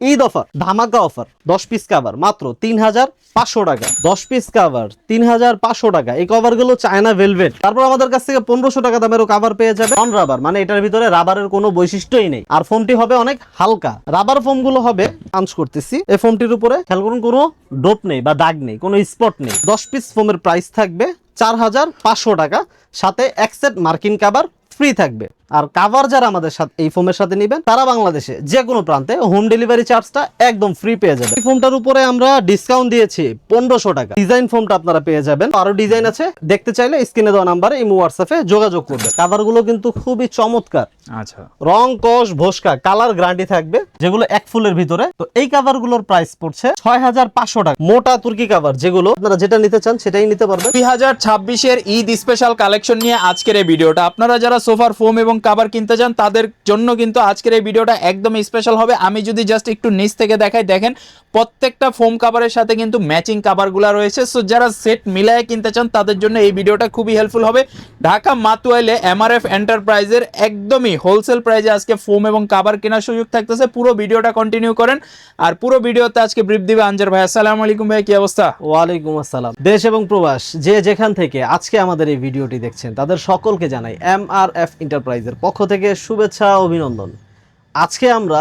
Eid offer, ধামাকা offer, দশ piece cover মাত্র তিন হাজার পাঁচশো টাকা। দশ পিস কাভার তিন হাজার পাঁচশো টাকা। এই কভারগুলো চায়না ভেলভেট তারপর আমাদের কাছ থেকে পনেরোশো টাকা দামেরও কাভার পেয়ে যাবে। নন রাবার মানে এটার ভিতরে রাবারের কোনো বৈশিষ্ট্যই নেই। আর ফোমটি হবে অনেক হালকা। রাবার ফোমগুলো হবে পাঞ্চ করতেছি। এই ফোমটির উপরে, খেয়াল করুন, কোনো ডোপ নেই বা দাগ নেই, কোনো স্পট নেই। দশ পিস ফোমের প্রাইস থাকবে চার হাজার পাঁচশো টাকা। সাথে এক সেট মার্কিন কাভার ফ্রি থাকবে। আর কাভার যারা আমাদের সাথে এই ফোমের সাথে নেবেন তারা বাংলাদেশে যে কোনো প্রান্তে হোম ডেলিভারি চার্জটা একদম ফ্রি পেয়ে যাবে এই ফোমটার উপরে আমরা ডিসকাউন্ট দিয়েছি পনেরোশো টাকা। ডিজাইন ফোমটা আপনারা পেয়ে যাবেন। আরও ডিজাইন আছে। দেখতে চাইলে স্ক্রিনে দেওয়া নাম্বারে এই হোয়াটসঅ্যাপে যোগাযোগ করবে। কাভারগুলো কিন্তু খুবই চমৎকার। আচ্ছা। রং কষ ভোসকা কালার গ্যারান্টি থাকবে যেগুলো এক ফুলের ভিতরে। তো এই প্রাইস পড়ছে ছয় হাজার পাঁচশো টাকা। মোটা তুর্কি কাভার যেগুলো আপনারা যেটা নিতে চান সেটাই নিতে পারবেন। দুই হাজার ছাব্বিশের ঈদ স্পেশাল কালেকশন নিয়ে আজকের এই ভিডিওটা। আপনারা যারা সোফার ফোম এবং কাভার কিনতে চান, তাদের জন্য কিন্তু আজকের এই ভিডিওটা একদম স্পেশাল হবে। আমি যদি জাস্ট একটু নিচ থেকে দেখাই, দেখেন প্রত্যেকটা ফোম কাভারের সাথে কিন্তু ম্যাচিং কাভারগুলো রয়েছে। সো যারা সেট মিলায় কিনতে চান, তাদের জন্য এই ভিডিওটা খুবই হেল্পফুল হবে। ঢাকা মাতুয়াইলে এমআরএফ এন্টারপ্রাইজের একদমই হোলসেল প্রাইজে আজকে ফোম এবং কাভার কেনার সুযোগ থাকতেছে। পুরো ভিডিওটা কন্টিনিউ করেন। আর পুরো ভিডিওতে আজকে ব্রিফ দিবে আঞ্জার ভাই। আসসালামু আলাইকুম ভাই, কি অবস্থা? ওয়ালাইকুম আসসালাম। দেশ এবং প্রবাস, যে যেখান থেকে আজকে আমাদের এই ভিডিওটি দেখছেন, তাদের সকলকে জানাই এম আর এন্টারপ্রাইজের পক্ষ থেকে শুভেচ্ছা অভিনন্দন। আজকে আমরা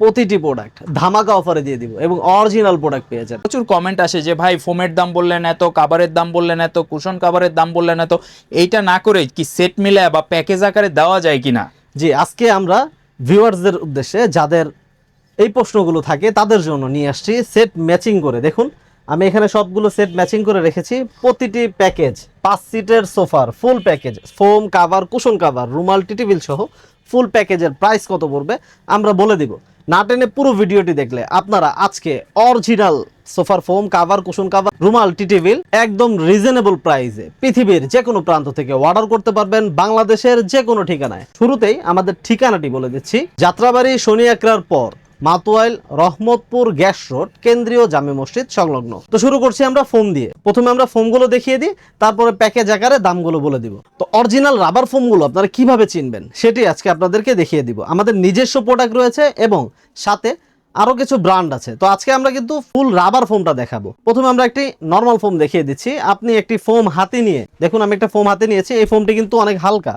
প্রতিটি প্রোডাক্ট ধামাকা অফারে দিয়ে দিব এবং অরিজিনাল প্রোডাক্ট পেয়ে যাবেন। প্রচুর কমেন্ট আসে যে ভাই ফোমের দাম বললেন এত কাভারের দাম বললেন এত কুশন কাভারের দাম বললেন এত। এইটা না করে কি সেট মিলে বা প্যাকেজ আকারে দেওয়া যায় কিনা? জি আজকে আমরা ভিউয়ার্সদের উদ্দেশ্যে যাদের এই প্রশ্নগুলো থাকে তাদের জন্য নিয়ে আসছি সেট ম্যাচিং করে। দেখুন আমি এখানে সবগুলো সেট ম্যাচিং করে রেখেছি। প্রতিটি প্যাকেজ পাঁচ সিটের সোফার full package foam cover cushion cover রুমাল টিটিবিল সহ ফুল প্যাকেজের প্রাইস কত পড়বে আমরা বলে দিব। না টেনে পুরো ভিডিওটি দেখলে আপনারা আজকে অরিজিনাল সোফার ফোম কাভার কুশন কাভার রুমাল টিটিভিল একদম রিজনেবল প্রাইসে পৃথিবীর যে কোনো প্রান্ত থেকে অর্ডার করতে পারবেন, বাংলাদেশের যে কোনো ঠিকানায়। শুরুতেই আমাদের ঠিকানাটি বলে দিচ্ছি। যাত্রাবাড়ি শনি একরার পর মাতুয়াইল, রহমতপুর গ্যাস রোড, কেন্দ্রীয় জামে মসজিদ সংলগ্ন। তো শুরু করছি আমরা ফোম দিয়ে। প্রথমে আমরা ফোমগুলো দেখিয়ে দিই, তারপরে প্যাকেজ আকারে দামগুলো বলে দিব। তো অরিজিনাল রাবার ফোমগুলো আপনারা কীভাবে চিনবেন, সেটি আজকে আপনাদেরকে দেখিয়ে দিব। আমাদের নিজস্ব প্রোডাক্ট রয়েছে এবং সাথে আরও কিছু ব্র্যান্ড আছে। তো আজকে আমরা কিন্তু ফুল রাবার ফোমটা দেখাবো। প্রথমে আমরা একটি নর্মাল ফোম দেখিয়ে দিচ্ছি। আপনি একটি ফোম হাতে নিয়ে, দেখুন আমি একটা ফোম হাতে নিয়েছি, এই ফোমটি কিন্তু অনেক হালকা।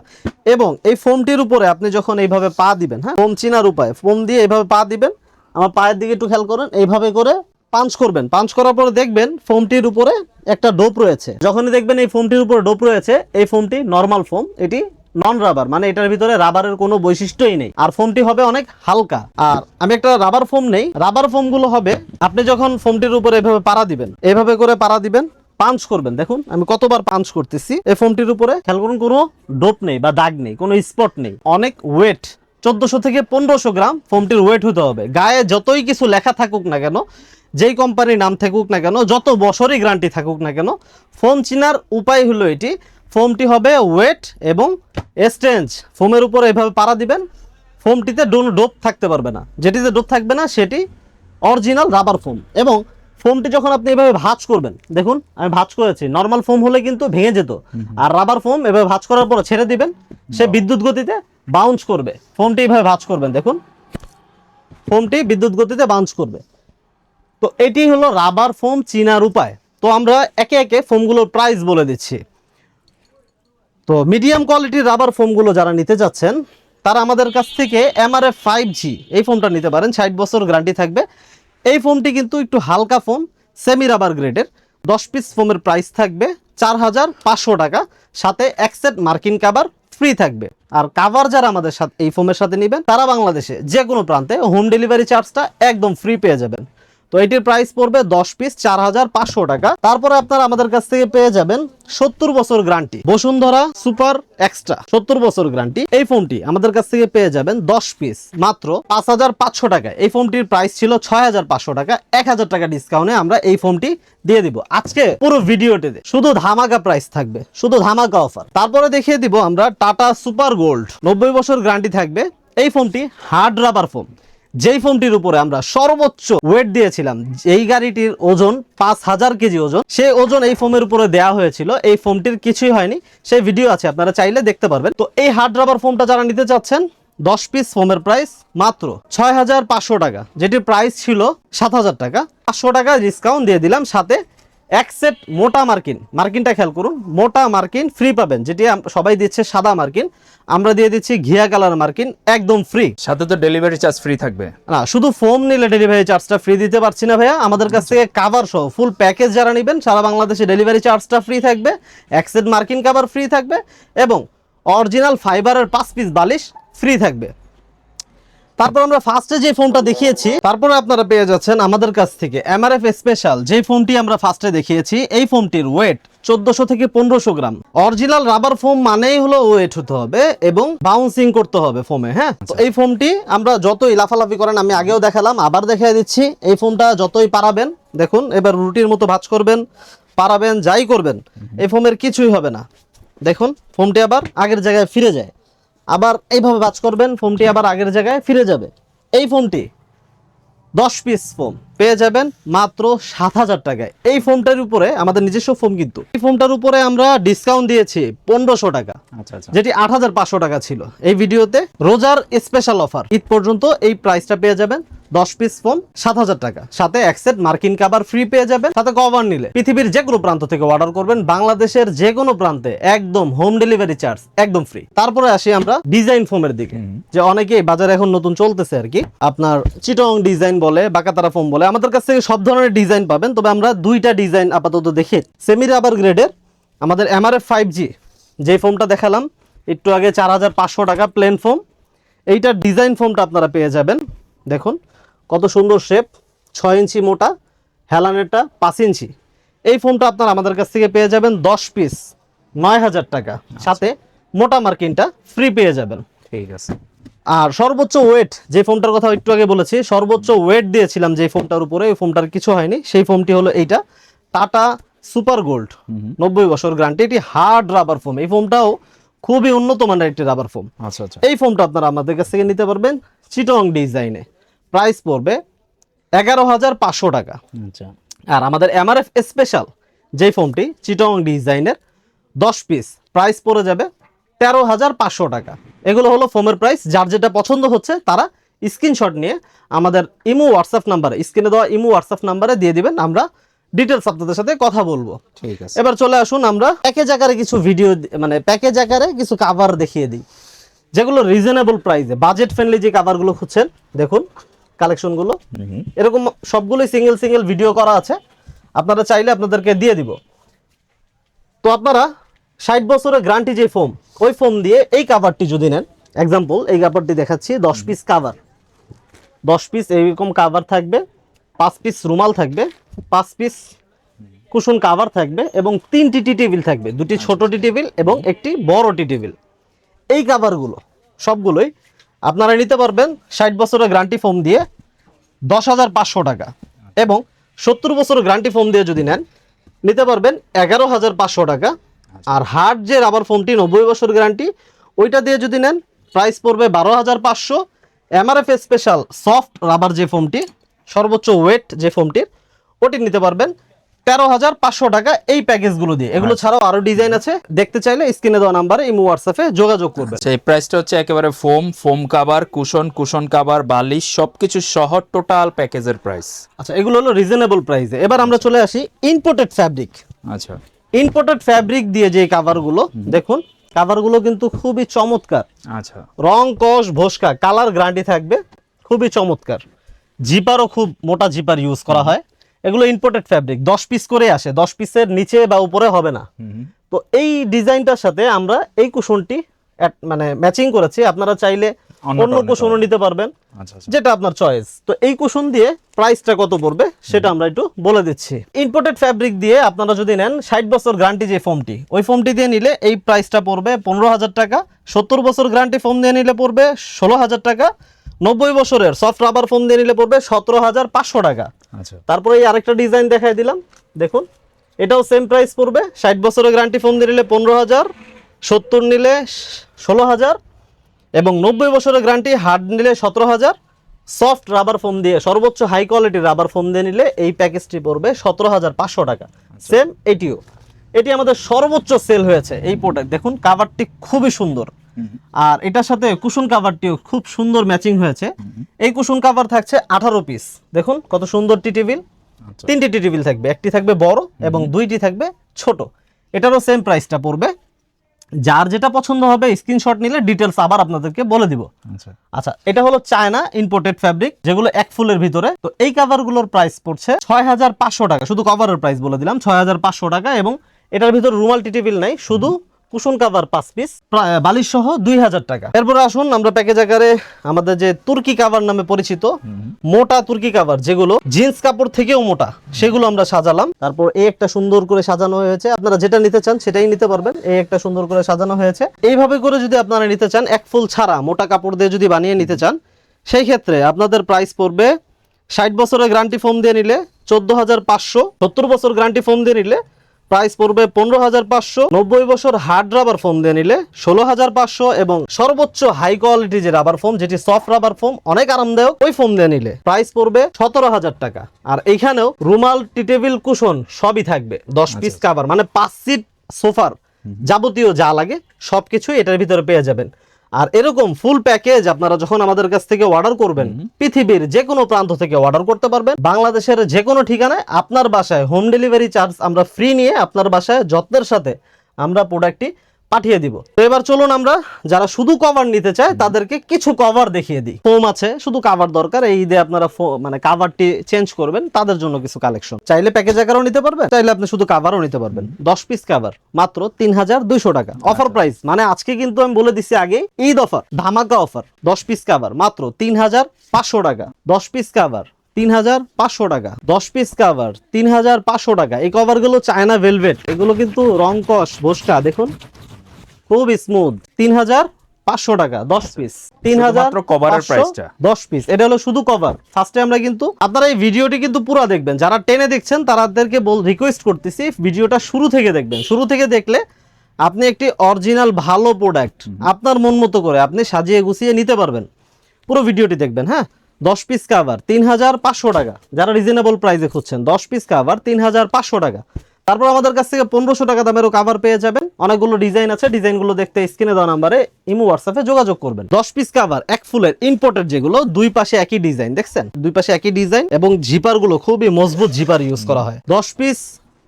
এবং এই ফোমটির উপরে আপনি যখন এইভাবে পা দিবেন হ্যাঁ ফোম চিনার উপায় ফোম দিয়ে এইভাবে পা দিবেন, আমার পায়ের দিকে একটু খেয়াল করেন, এইভাবে করে পাঞ্চ করবেন। পাঞ্চ করার পরে দেখবেন ফোমটির উপরে একটা ডোপ রয়েছে। যখনই দেখবেন এই ফোমটির উপরে ডোপ রয়েছে, এই ফোমটি নর্মাল ফোম এটি নন রাবার মানে এটার ভিতরে রাবারের কোনো বৈশিষ্ট্যই নেই। আর ফোমটি হবে অনেক হালকা। আর আমি একটা রাবার ফোম নেই। রাবার ফোমগুলো হবে, আপনি যখন ফোমটির উপরে এভাবে পাড়া দিবেন, এভাবে করে পাড়া দিবেন পাঞ্চ করবেন। দেখুন, আমি কতবার পাঞ্চ করতেছি এই ফোমটির উপরে। খেয়াল করুন, কোনো ডোপ নেই বা দাগ নেই, কোনো স্পট নেই। অনেক ওয়েট চোদ্দশো থেকে পনেরোশো গ্রাম ফোমটির ওয়েট হতে হবে। গায়ে যতই কিছু লেখা থাকুক না কেন, যেই কোম্পানির নাম থাকুক না কেন, যত বছরই গ্যারান্টি থাকুক না কেন ফোম চিনার উপায় হলো এটি ফোমটি হবে ওয়েট এবং স্টেঞ্জ ফোমের উপর এভাবে পাড়া দিবেন ফোমটিতে কোনো ডোপ থাকতে পারবে না। যেটিতে ডোপ থাকবে না সেটি অরিজিনাল রাবার ফোম। এবং ফোমটি যখন আপনি এভাবে ভাঁজ করবেন দেখুন আমি ভাঁজ করেছি। নর্মাল ফোম হলে কিন্তু ভেঙে যেত। আর রাবার ফোম এভাবে ভাঁজ করার পর ছেড়ে দিবেন সে বিদ্যুৎ গতিতে বাউন্স করবে। ফোমটি এভাবে ভাঁজ করবেন দেখুন। ফোমটি বিদ্যুৎ গতিতে বাউন্স করবে। তো এটি হলো রাবার ফোম চিনার উপায়। তো আমরা একে একে ফোমগুলোর প্রাইস বলে দিচ্ছি। তো মিডিয়াম কোয়ালিটির রাবার ফোমগুলো যারা নিতে যাচ্ছেন, তারা আমাদের কাছ থেকে এমআরএফ ফাইভ জি এই ফোমটা নিতে পারেন, ষাট বছর গ্যারান্টি থাকবে। এই ফোমটি কিন্তু একটু হালকা ফোম সেমি রাবার গ্রেডের দশ পিস ফোমের প্রাইস থাকবে চার হাজার পাঁচশো টাকা, সাথে এক সেট মার্কিন কাভার ফ্রি থাকবে। আর কাভার যারা আমাদের সাথে, এই ফোমের সাথে নেবেন, তারা বাংলাদেশে যে কোনো প্রান্তে হোম ডেলিভারি চার্জটা একদম ফ্রি পেয়ে যাবেন। তো এটির প্রাইস পড়বে দশ পিস চার হাজার পাঁচশো টাকা। তারপরে আপনারা আমাদের কাছ থেকে পেয়ে যাবেন সত্তর বছর গ্যারান্টি বসুন্ধরা সুপার এক্সট্রা সত্তর বছর গ্যারান্টি এই ফোনটি আমাদের কাছ থেকে পেয়ে যাবেন দশ পিস মাত্র পাঁচ হাজার পাঁচশো টাকা। এই ফোনটির প্রাইস ছিল ছয় হাজার পাঁচশো টাকা। এক হাজার টাকা ডিসকাউন্টে আমরা এই ফোনটি দিয়ে দিব। আজকে পুরো ভিডিওটিতে শুধু ধামাকা প্রাইস থাকবে, শুধু ধামাকা অফার তারপরে দেখিয়ে দিব আমরা টাটা সুপার গোল্ড নব্বই বছর গ্যারান্টি থাকবে। এই ফোনটি হার্ড রাবার ফোন যেই ফোনটির উপরে আমরা সর্বোচ্চ ওয়েট দিয়েছিলাম এই গাড়িটির ওজন পাঁচ হাজার কেজি ওজন, সেই ওজন এই ফোমের উপরে দেওয়া হয়েছিল। এই ফোমটির কিছুই হয়নি। সেই ভিডিও আছে, আপনারা চাইলে দেখতে পারবেন। তো এই হার্ড রাবার ফোনটা যারা নিতে চাচ্ছেন, দশ পিস ফোমের প্রাইস মাত্র ছয় হাজার পাঁচশো টাকা, যেটির প্রাইস ছিল সাত হাজার টাকা। পাঁচশো টাকা ডিসকাউন্ট দিয়ে দিলাম, সাথে এক সেট মোটা মার্কিন। মার্কিনটা খেয়াল করুন মোটা মার্কিন ফ্রি পাবেন। যেটি সবাই দিচ্ছে সাদা মার্কিন। আমরা দিয়ে দিচ্ছি ঘিয়া কালার মার্কিন একদম ফ্রি সাথে তো ডেলিভারি চার্জ ফ্রি থাকবে। না শুধু ফোম নিলে ডেলিভারি চার্জটা ফ্রি দিতে পারছি না ভাইয়া। আমাদের কাছ থেকে কাভার সহ ফুল প্যাকেজ যারা নেবেন সারা বাংলাদেশে ডেলিভারি চার্জটা ফ্রি থাকবে। অ্যাক্সেড মার্কিন কাভার ফ্রি থাকবে এবং অরিজিনাল ফাইবারের পাঁচ পিস বালিশ ফ্রি থাকবে। তারপর আমরা ফার্স্টে যে ফোনটা দেখিয়েছি, তারপরে আপনারা পেয়ে যাচ্ছেন আমাদের কাছ থেকে এমআরএফ স্পেশাল যে ফোনটি আমরা ফার্স্টে দেখিয়েছি, এই ফোনটির ওয়েট চোদ্দশো থেকে পনেরোশো গ্রাম। অরিজিনাল রাবার ফোম মানেই হলো ওয়েট হতে হবে এবং বাউন্সিং করতে হবে ফোমে হ্যাঁ? তো এই ফোমটি আমরা যতই লাফালাফি করেন, আমি আগেও দেখালাম, আবার দেখাই দিচ্ছি। এই ফোমটা যতই পারাবেন, দেখুন, এবার রুটির মতো ভাজ করবেন, পারাবেন, যাই করবেন, এই ফোমের কিছুই হবে না। দেখুন ফোমটি আবার আগের জায়গায় ফিরে যায়। আবার এইভাবে বাজ করবেন ফোমটি আবার আগের জায়গায় ফিরে যাবে। এই ফোমটি দশ পিস ফোম পেয়ে যাবেন মাত্র সাত হাজার টাকায়। এই ফোমটার উপরে আমাদের নিজস্ব ফোম কিন্তু। এই ফোমটার উপরে আমরা ডিসকাউন্ট দিয়েছি পনেরোশো টাকা আচ্ছা আচ্ছা। যেটি আট হাজার পাঁচশো টাকা ছিল। এই ভিডিওতে রোজার স্পেশাল অফার ঈদ পর্যন্ত এই প্রাইসটা পেয়ে যাবেন দশ পিস ফোন সাত হাজার টাকা। সাথে এক সেট মার্কিন কাবার ফ্রি পেয়ে যাবেন সাথে কভার নিলে পৃথিবীর যে কোনো প্রান্ত থেকে অর্ডার করবেন বাংলাদেশের যে কোনো প্রান্তে একদম হোম ডেলিভারি চার্জ একদম ফ্রি তারপরে আসি আমরা ডিজাইন ফোমের দিকে যে অনেকেই বাজারে এখন নতুন চলতেছে আর কি। আপনার চিটং ডিজাইন বলে বাকাতারা ফোম বলে আমাদের কাছ থেকে সব ধরনের ডিজাইন পাবেন, তবে আমরা দুইটা ডিজাইন আপাতত দেখি সেমি রাবার গ্রেডের আমাদের এমআরএফ ফাইভ জি যে ফোমটা দেখালাম, একটু আগে চার হাজার পাঁচশো টাকা প্লেন ফোম এইটার ডিজাইন ফোমটা আপনারা পেয়ে যাবেন। দেখুন, কত সুন্দর শেপ ছয় ইঞ্চি মোটা, হেলানেরটা পাঁচ ইঞ্চি। এই ফোমটা আপনারা আমাদের কাছ থেকে পেয়ে যাবেন দশ পিস নয় হাজার টাকা। সাথে মোটা মার্কিনটা ফ্রি পেয়ে যাবেন। ঠিক আছে। আর সর্বোচ্চ ওয়েট যে ফোনটার কথা একটু আগে বলেছি সর্বোচ্চ ওয়েট দিয়েছিলাম যে ফোনটার উপরে ওই ফোনটার কিছু হয়নি। সেই ফোনটি হলো এইটা টাটা সুপার গোল্ড নব্বই বছর গ্যারান্টি এটি হার্ড রাবার ফোম এই ফোমটাও খুবই উন্নত মানের একটি রাবার ফোম আচ্ছা আচ্ছা। এই ফোনটা আপনারা আমাদের কাছ থেকে নিতে পারবেন চিটং ডিজাইনে প্রাইস পড়বে এগারো হাজার পাঁচশো টাকা। আচ্ছা। আর আমাদের এমআরএফ স্পেশাল যে ফোনটি চিটং ডিজাইনের দশ পিস প্রাইস পড়ে যাবে তেরো হাজার পাঁচশো টাকা। এগুলো হলো ফোমের প্রাইস যার যেটা পছন্দ হচ্ছে তারা স্ক্রিনশট নিয়ে আমাদের ইমো হোয়াটসঅ্যাপ নাম্বারে স্ক্রিনে দেওয়া ইমো হোয়াটসঅ্যাপ নাম্বারে দিয়ে দিবেন। আমরা ডিটেলস আপনাদের সাথে কথা বলব। ঠিক আছে। এবার চলে আসুন আমরা প্যাকেজ আকারে কিছু ভিডিও মানে প্যাকেজ আকারে কিছু কাভার দেখিয়ে দিই। যেগুলো রিজনেবল প্রাইসে বাজেট ফ্রেন্ডলি যে কাভারগুলো খুঁজছেন দেখুন কালেকশনগুলো এরকম সবগুলোই সিঙ্গেল সিঙ্গেল ভিডিও করা আছে। আপনারা চাইলে আপনাদেরকে দিয়ে দিব। তো আপনারা ষাট বছরের গ্যারান্টি যে ফোম ওই ফোম দিয়ে এই কাভারটি যদি নেন এক্সাম্পল এই কাভারটি দেখাচ্ছি, দশ পিস কাভার দশ পিস এইরকম কাভার থাকবে, পাঁচ পিস রুমাল থাকবে, পাঁচ পিস কুশন কাভার থাকবে এবং তিনটি টি টেবিল থাকবে, দুটি ছোট টি টেবিল এবং একটি বড় টি টেবিল। এই কাভারগুলো সবগুলোই আপনারা নিতে পারবেন ষাট বছরের গ্যারান্টি ফোম দিয়ে দশ হাজার পাঁচশো টাকা এবং সত্তর বছরের গ্যারান্টি ফোম দিয়ে যদি নেন, নিতে পারবেন এগারো হাজার পাঁচশো টাকা আর হার্ড যে রাবার ফোমটি নব্বই বছর গ্যারান্টি ওইটা দিয়ে যদি নেন প্রাইস পড়বে বারো হাজার পাঁচশো। এমআরএফ স্পেশাল সফট রাবার যে ফোমটি সর্বোচ্চ ওয়েট যে ফোমটির ওটি নিতে পারবেন তেরো হাজার পাঁচশো টাকা এই প্যাকেজগুলো দিয়ে। এগুলো ছাড়াও আরও ডিজাইন আছে। দেখতে চাইলে স্ক্রিনে দেওয়া নাম্বারে ইমো হোয়াটসঅ্যাপে যোগাযোগ করবে আচ্ছা এই প্রাইসটা হচ্ছে একেবারে foam foam cover cushion cushion cover বালিশ সবকিছু সহ টোটাল প্যাকেজের প্রাইস। আচ্ছা এগুলো হলো রিজনেবল প্রাইসে এবার আমরা চলে আসি ইম্পোর্টেড ফ্যাব্রিক আচ্ছা। ইম্পোর্টেড ফ্যাব্রিক দিয়ে যে কাভারগুলো দেখুন কাভারগুলো কিন্তু খুবই চমৎকার। আচ্ছা। রং কষ ভোসকা কালার গ্যারান্টি থাকবে খুবই চমৎকার। জিপারও খুব মোটা জিপার ইউজ করা হয়। এগুলো ইম্পোর্টেড ফ্যাব্রিক দশ পিস করে আসে দশ পিসের নিচে বা উপরে হবে না। তো এই ডিজাইনটার সাথে আমরা এই কুশনটি মানে ম্যাচিং করেছি। আপনারা চাইলে অন্য কুশনও নিতে পারবেন। আচ্ছা আচ্ছা। যেটা আপনার চয়েস তো এই কুশন দিয়ে প্রাইসটা কত পড়বে সেটা আমরা একটু বলে দিচ্ছি। ইম্পোর্টেড ফ্যাব্রিক দিয়ে আপনারা যদি নেন ষাট বছর গ্যারান্টি যে ফোমটি ওই ফোমটি দিয়ে নিলে এই প্রাইসটা পড়বে পনেরো হাজার টাকা সত্তর বছর গ্যারান্টি ফোম দিয়ে নিলে পড়বে ষোলো হাজার টাকা নব্বই বছরের সফট রাবার ফোম দিয়ে নিলে পড়বে সতেরো হাজার পাঁচশো টাকা। আচ্ছা। তারপরে এই আরেকটা ডিজাইন দেখাই দিলাম। দেখুন এটাও সেম প্রাইস পড়বে ষাট বছরের গ্যারান্টি ফোন দিয়ে নিলে পনেরো হাজার সত্তর নিলে ষোলো হাজার এবং নব্বই বছরের গ্যারান্টি হার্ড নিলে সতেরো হাজার সফট রাবার ফোম দিয়ে সর্বোচ্চ হাই কোয়ালিটির রাবার ফোম দিয়ে নিলে এই প্যাকেজটি পড়বে সতেরো হাজার পাঁচশো টাকা। সেম এটিও। এটি আমাদের সর্বোচ্চ সেল হয়েছে এই প্রোডাক্ট দেখুন কাভারটি খুবই সুন্দর। আর এটার সাথে কুশন কাভারটিও খুব সুন্দর ম্যাচিং হয়েছে। এই কুশন কাভার থাকছে আঠারো পিস দেখুন কত সুন্দর টি টেবিল। আচ্ছা। তিনটি টি টেবিল থাকবে। একটি থাকবে বড় এবং দুইটি থাকবে ছোট। এটারও সেম প্রাইসটা পড়বে যার যেটা পছন্দ হবে স্ক্রিনশট নিলে ডিটেলস আবার আপনাদেরকে বলে দিব। আচ্ছা। আচ্ছা এটা হলো চায়না ইম্পোর্টেড ফ্যাব্রিক যেগুলো এক ফুলের ভিতরে। তো এই কাভারগুলোর প্রাইস পড়ছে ছয় হাজার পাঁচশো টাকা। শুধু কভারের প্রাইস বলে দিলাম ছয় হাজার পাঁচশো টাকা এবং এটার ভিতরে রুমাল টিটিবিল নাই শুধু কুশন কাভার পাঁচ পিস বালিশ সহ দুই হাজার টাকা। এরপরে আসুন আমরা প্যাকেজ আকারে আমাদের যে তুর্কি কাভার নামে পরিচিত, মোটা তুর্কি কাভার যেগুলো জিন্স কাপড় থেকেও মোটা, সেগুলো আমরা সাজালাম। তারপর এই একটা সুন্দর করে সাজানো হয়েছে। আপনারা যেটা নিতে চান সেটাই নিতে পারবেন। এই একটা সুন্দর করে সাজানো হয়েছে। এইভাবে করে যদি আপনারা নিতে চান, এক ফুল ছাড়া মোটা কাপড় দিয়ে যদি বানিয়ে নিতে চান, সেই ক্ষেত্রে আপনাদের প্রাইস পড়বে ষাট বছরের গ্যারান্টি ফোম দিয়ে নিলে চোদ্দ হাজার পাঁচশো, সত্তর বছর গ্যারান্টি ফোম দিয়ে নিলে প্রাইস পড়বে পনেরো হাজার পাঁচশো নব্বই বছর হার্ড রাবার ফোম দিয়ে নিলে ষোলো হাজার পাঁচশো এবং সর্বোচ্চ হাই কোয়ালিটি যে রাবার ফোম যেটি সফট রাবার ফোম অনেক আরামদায়ক ওই ফোম দিয়ে নিলে প্রাইস পড়বে সতেরো হাজার টাকা। আর এইখানেও রুমাল টিটেবিল কুশন সবই থাকবে। দশ পিস কাভার মানে পাঁচ সিট সোফার যাবতীয় যা লাগে সবকিছুই এটার ভিতরে পেয়ে যাবেন। আর এরকম ফুল প্যাকেজ আপনারা যখন আমাদের কাছ থেকে অর্ডার করবেন পৃথিবীর যে কোনো প্রান্ত থেকে অর্ডার করতে পারবেন। বাংলাদেশের যে কোনো ঠিকানায় আপনার বাসায় হোম ডেলিভারি চার্জ আমরা ফ্রি নিয়ে আপনার বাসায় যত্নের সাথে আমরা প্রোডাক্টটি পাঠিয়ে দিব। তো এবার চলুন আমরা, যারা শুধু কভার নিতে চায়, তাদেরকে কিছু কভার দেখিয়ে দিই। ফোম আছে, শুধু কভার দরকার। এই ঈদে আপনারা মানে কাভারটি চেঞ্জ করবেন, তাদের জন্য কিছু কালেকশন চাইলে প্যাকেজ আকারও নিতে পারবেন, চাইলে আপনি শুধু কাভারও নিতে পারবেন। দশ পিস কাভার মাত্র তিন হাজার দুইশো টাকা। অফার প্রাইস মানে আজকে কিন্তু আমি বলে দিচ্ছি আগে, ঈদ অফার ধামাকা অফার দশ পিস কাভার মাত্র তিন হাজার পাঁচশো টাকা। দশ পিস কাভার তিন হাজার পাঁচশো টাকা। দশ পিস কাভার তিন হাজার পাঁচশো টাকা। এই কভারগুলো চায়না ভেলভেট এগুলো কিন্তু রং কস ভোসকা দেখুন। খুব স্মুথ তিন হাজার পাঁচশো টাকা দশ পিস তিন হাজার শুধুমাত্র cover এর price টা। দশ পিস এটা হলো শুধু কভার ফার্স্টে আমরা কিন্তু আপনারা এই ভিডিওটি কিন্তু পুরো দেখবেন। যারা টেনে দেখছেন তাদেরকে বল রিকোয়েস্ট করতেছি ভিডিওটা শুরু থেকে দেখবেন। শুরু থেকে দেখলে আপনি একটি অরিজিনাল ভালো প্রোডাক্ট আপনার মন মতো করে আপনি সাজিয়ে গুছিয়ে নিতে পারবেন। পুরো ভিডিওটি দেখবেন হ্যাঁ? দশ পিস কাভার তিন হাজার পাঁচশো টাকা। যারা রিজনেবল প্রাইসে খুঁজছেন দশ পিস কাভার তিন হাজার পাঁচশো টাকা। তারপর আমাদের কাছ থেকে পনেরোশো টাকা দামেরও কাভার পেয়ে যাবেন। অনেকগুলো ডিজাইন আছে ডিজাইনগুলো দেখতে স্ক্রিনে দেওয়া নাম্বারে ইমো হোয়াটসঅ্যাপে যোগাযোগ করবেন। দশ পিস কাভার এক ফুলের ইম্পোর্টেড যেগুলো দুই পাশে একই ডিজাইন দেখছেন? দুই পাশে একই ডিজাইন এবং জিপারগুলো খুবই মজবুত জিপার ইউজ করা হয়। দশ পিস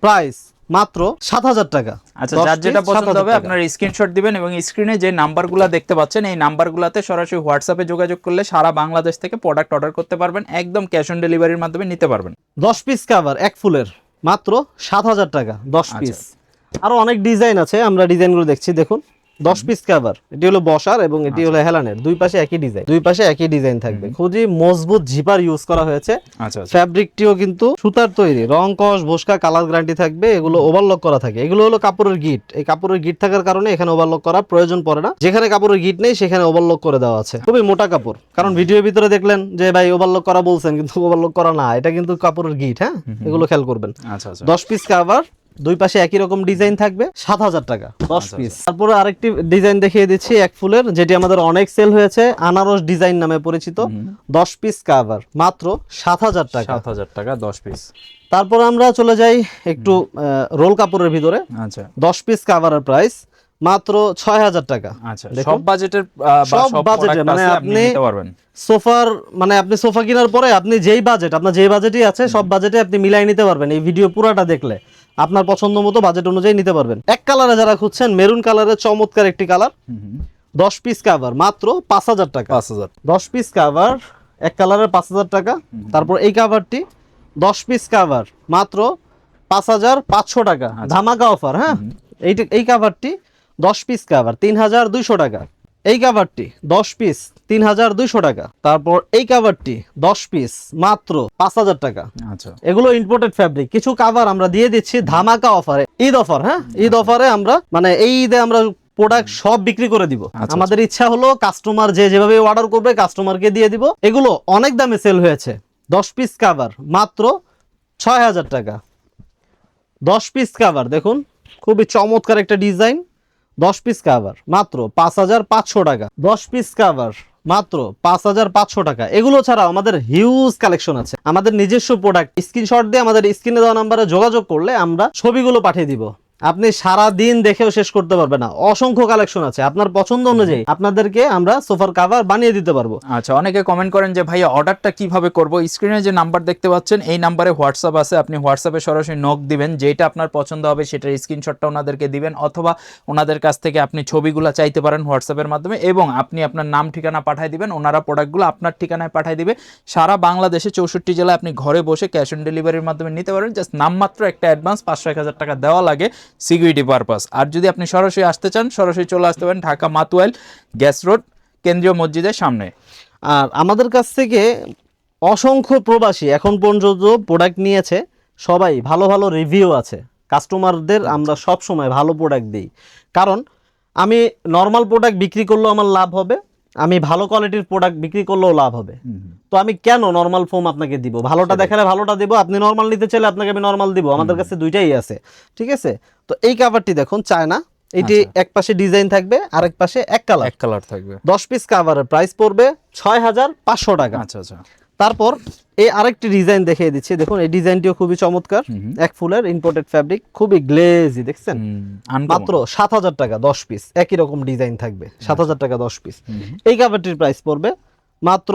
প্রাইস মাত্র সাত হাজার টাকা। আচ্ছা যার যেটা পছন্দ হবে। আপনার স্ক্রিনশট দিবেন এবং স্ক্রিনে যে নাম্বারগুলো দেখতে পাচ্ছেন এই নাম্বারগুলোতে সরাসরি হোয়াটসঅ্যাপে যোগাযোগ করলে সারা বাংলাদেশ থেকে প্রোডাক্ট অর্ডার করতে পারবেন একদম ক্যাশ অন ডেলিভারির মাধ্যমে নিতে পারবেন। দশ পিস কাভার এক ফুলের মাত্র সাত হাজার টাকা দশ আচ্ছা। পিস আরও অনেক ডিজাইন আছে আমরা ডিজাইনগুলো দেখছি দেখুন দশ পিস কাভার এটি হলো বসার এবং এটি আচ্ছা। হলো হেলানের। দুই পাশে একই ডিজাইন দুই পাশে একই ডিজাইন থাকবে। খুবই মজবুত জিপার ইউজ করা হয়েছে। আচ্ছা আচ্ছা। ফ্যাব্রিকটিও কিন্তু সুতার তৈরি। রং কস ভোসকা কালার গ্যারান্টি থাকবে। এগুলো ওভারলক করা থাকে। এগুলো হলো কাপড়ের গিট এই কাপড়ের গিট থাকার কারণে এখানে ওভারলক করা প্রয়োজন পড়ে না। যেখানে কাপড়ের গিট নেই সেখানে ওভারলক করে দেওয়া আছে। খুবই মোটা কাপড়। কারণ ভিডিওর ভিতরে দেখলেন যে ভাই ওভারলক করা বলছেন কিন্তু ওভারলক করা না। এটা কিন্তু কাপড়ের গিট হ্যাঁ? এগুলো খেয়াল করবেন। আচ্ছা আচ্ছা। দশ পিস কাভার দুই পাশে একই রকম ডিজাইন থাকবে সাত হাজার টাকা। দশ পিস তারপরে আরেকটি ডিজাইন দেখিয়ে দিচ্ছি এক ফুলের যেটি আমাদের অনেক সেল হয়েছে আনারস ডিজাইন নামে পরিচিত। দশ পিস কাভার মাত্র সাত হাজার টাকা। সাত হাজার টাকা দশ পিস তারপর আমরা চলে যাই একটু রোল কাপড়ের ভিতরে। আচ্ছা। দশ পিস কাভারের প্রাইস মাত্র ছয় হাজার টাকা। আচ্ছা সব বাজেটের সব বাজেটে, মানে আপনি সোফার মানে আপনি সোফা কেনার পরে আপনি যেই বাজেট আপনার যেই বাজেটই আছে সব বাজেটে আপনি মিলাই নিতে পারবেন। এই ভিডিও পুরাটা দেখলে। আপনার পছন্দ মতো বাজেট অনুযায়ী নিতে পারবেন। এক কালারে যারা খুঁজছেন মেরুন কালারের চমৎকার একটি কালার দশ পিস কাভার মাত্র পাঁচ হাজার টাকা। পাঁচ হাজার। দশ পিস কাভার এক কালারের পাঁচ হাজার টাকা। তারপর এই কাভারটি দশ পিস কাভার মাত্র পাঁচ হাজার পাঁচশো টাকা। ধামাকা অফার হ্যাঁ? এই এই কাভারটি দশ পিস কাভার তিন হাজার দুইশো টাকা। এই কাভারটি দশ পিস তিন হাজার দুইশো টাকা। তারপর এই কাভারটি দশ পিস মাত্র পাঁচ হাজার টাকা। আচ্ছা। এগুলো ইম্পোর্টেড ফ্যাব্রিক কিছু কাভার আমরা দিয়ে দিচ্ছি ধামাকা অফারে ঈদ অফার হ্যাঁ? ঈদ অফারে আমরা মানে এই ঈদে আমরা প্রোডাক্ট সব বিক্রি করে দিব। আচ্ছা। আমাদের ইচ্ছা হলো কাস্টমার যে যেভাবে অর্ডার করবে কাস্টমারকে দিয়ে দিব। এগুলো অনেক দামে সেল হয়েছে। দশ পিস কাভার মাত্র ছয় হাজার টাকা। দশ পিস কাভার দেখুন খুবই চমৎকার একটা ডিজাইন দশ পিস কাভার মাত্র পাঁচ হাজার পাঁচশো টাকা। দশ পিস কাভার মাত্র পাঁচ হাজার পাঁচশো টাকা। এগুলো ছাড়াও আমাদের হিউজ কালেকশন আছে। আমাদের নিজস্ব প্রোডাক্ট স্ক্রিনশট দিয়ে আমাদের স্ক্রিনে দেওয়া নাম্বারে যোগাযোগ করলে আমরা ছবিগুলো পাঠিয়ে দিব। আপনি সারা দিন দেখেও শেষ করতে পারবেন না। অসংখ্য কালেকশন আছে। আপনার পছন্দ অনুযায়ী আপনাদেরকে আমরা সোফার কাভার বানিয়ে দিতে পারব। আচ্ছা অনেকে কমেন্ট করেন যে ভাইয়া অর্ডারটা কীভাবে করব? স্ক্রিনে যে নাম্বার দেখতে পাচ্ছেন এই নাম্বারে হোয়াটসঅ্যাপ আছে। আপনি হোয়াটসঅ্যাপে সরাসরি নক দিবেন। যেটা আপনার পছন্দ হবে সেটার স্ক্রিনশটটা ওনাদেরকে দিবেন। অথবা ওনাদের কাছ থেকে আপনি ছবিগুলো চাইতে পারেন হোয়াটসঅ্যাপের মাধ্যমে এবং আপনি আপনার নাম ঠিকানা পাঠিয়ে দিবেন। ওনারা প্রোডাক্টগুলো আপনার ঠিকানায় পাঠিয়ে দিবে। সারা বাংলাদেশে চৌষট্টি জেলায় আপনি ঘরে বসে ক্যাশ অন ডেলিভারির মাধ্যমে নিতে পারেন। জাস্ট নামমাত্র একটা অ্যাডভান্স পাঁচশো এক হাজার টাকা দেওয়া লাগে। Security purpose. আর যদি আপনি সরাসরি আসতে চান, সরাসরি চলে আসতে পারেন ঢাকা মাতুয়াইল গ্যাস রোড, কেন্দ্রীয় মসজিদের সামনে। আর আমাদের কাছ থেকে অসংখ্য প্রবাসী এখন পর্যন্ত প্রোডাক্ট নিয়েছে। সবাই ভালো ভালো রিভিউ আছে। কাস্টমারদের আমরা সব সময় ভালো প্রোডাক্ট দিই। কারণ আমি নর্মাল প্রোডাক্ট বিক্রি করলেও আমার লাভ হবে আমি ভালো কোয়ালিটির প্রোডাক্ট বিক্রি করলেও লাভ হবে। তো আমি কেন নর্মাল ফোম আপনাকে দিব? ভালোটা দেখালে ভালোটা দিব আপনি নর্মাল নিতে চাইলে আপনাকে আমি নর্মাল দিব। আমাদের কাছে দুইটাই আছে ঠিক আছে? তো এই কাভারটি দেখুন চায় না এটি এক পাশে ডিজাইন থাকবে আর এক পাশে এক কালার এক কালার থাকবে। দশ পিস কাভারের প্রাইস পড়বে ছয় হাজার পাঁচশো টাকা। আচ্ছা আচ্ছা। তারপর এই আরেকটি ডিজাইন দেখিয়ে দিচ্ছি। দেখুন এই ডিজাইনটিও খুবই চমৎকার। এক ফুলের ইম্পোর্টেড ফ্যাব্রিক খুবই গ্লেজি দেখছেন? মাত্র সাত হাজার টাকা দশ পিস একই রকম ডিজাইন থাকবে সাত হাজার টাকা দশ পিস এই কাভারটির প্রাইস পড়বে মাত্র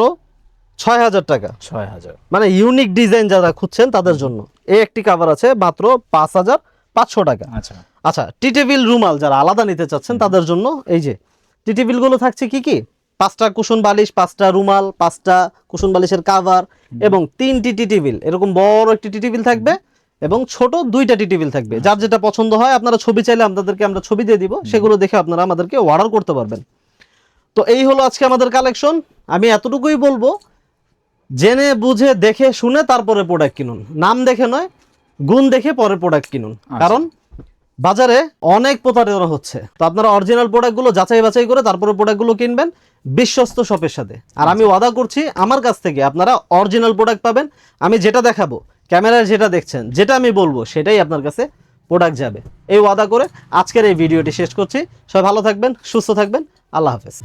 ছয় হাজার টাকা। ছয় হাজার। মানে ইউনিক ডিজাইন যারা খুঁজছেন তাদের জন্য। এই একটি কাভার আছে মাত্র পাঁচ হাজার পাঁচশো টাকা। আচ্ছা। আচ্ছা টি টেবিল রুমাল যারা আলাদা নিতে চাচ্ছেন তাদের জন্য এই যে টি টেবিলগুলো থাকছে কি কি? পাঁচটা কুশন বালিশ পাঁচটা রুমাল পাঁচটা কুশন বালিশের কাভার এবং তিনটি টি টেবিল। এরকম বড় একটি টি টেবিল থাকবে এবং ছোট দুইটা টি টেবিল থাকবে। যার যেটা পছন্দ হয় আপনারা ছবি চাইলে আপনাদেরকে আমরা ছবি দিয়ে দিব। সেগুলো দেখে আপনারা আমাদেরকে অর্ডার করতে পারবেন। তো এই হলো আজকে আমাদের কালেকশন আমি এতটুকুই বলব জেনে বুঝে দেখে শুনে তারপরে প্রোডাক্ট কিনুন। নাম দেখে নয় গুণ দেখে পরে প্রোডাক্ট কিনুন। কারণ বাজারে অনেক প্রতারণা হচ্ছে। তো আপনারা অরিজিনাল প্রোডাক্টগুলো যাচাই বাছাই করে তারপরে প্রোডাক্টগুলো কিনবেন বিশ্বস্ত শপের সাথে। আর আমি ওয়াদা করছি আমার কাছ থেকে আপনারা অরিজিনাল প্রোডাক্ট পাবেন। আমি যেটা দেখাবো ক্যামেরায় যেটা দেখছেন যেটা আমি বলব সেটাই আপনার কাছে প্রোডাক্ট যাবে। এই ওয়াদা করে আজকের এই ভিডিওটি শেষ করছি। সবাই ভালো থাকবেন সুস্থ থাকবেন। আল্লাহ হাফেজ।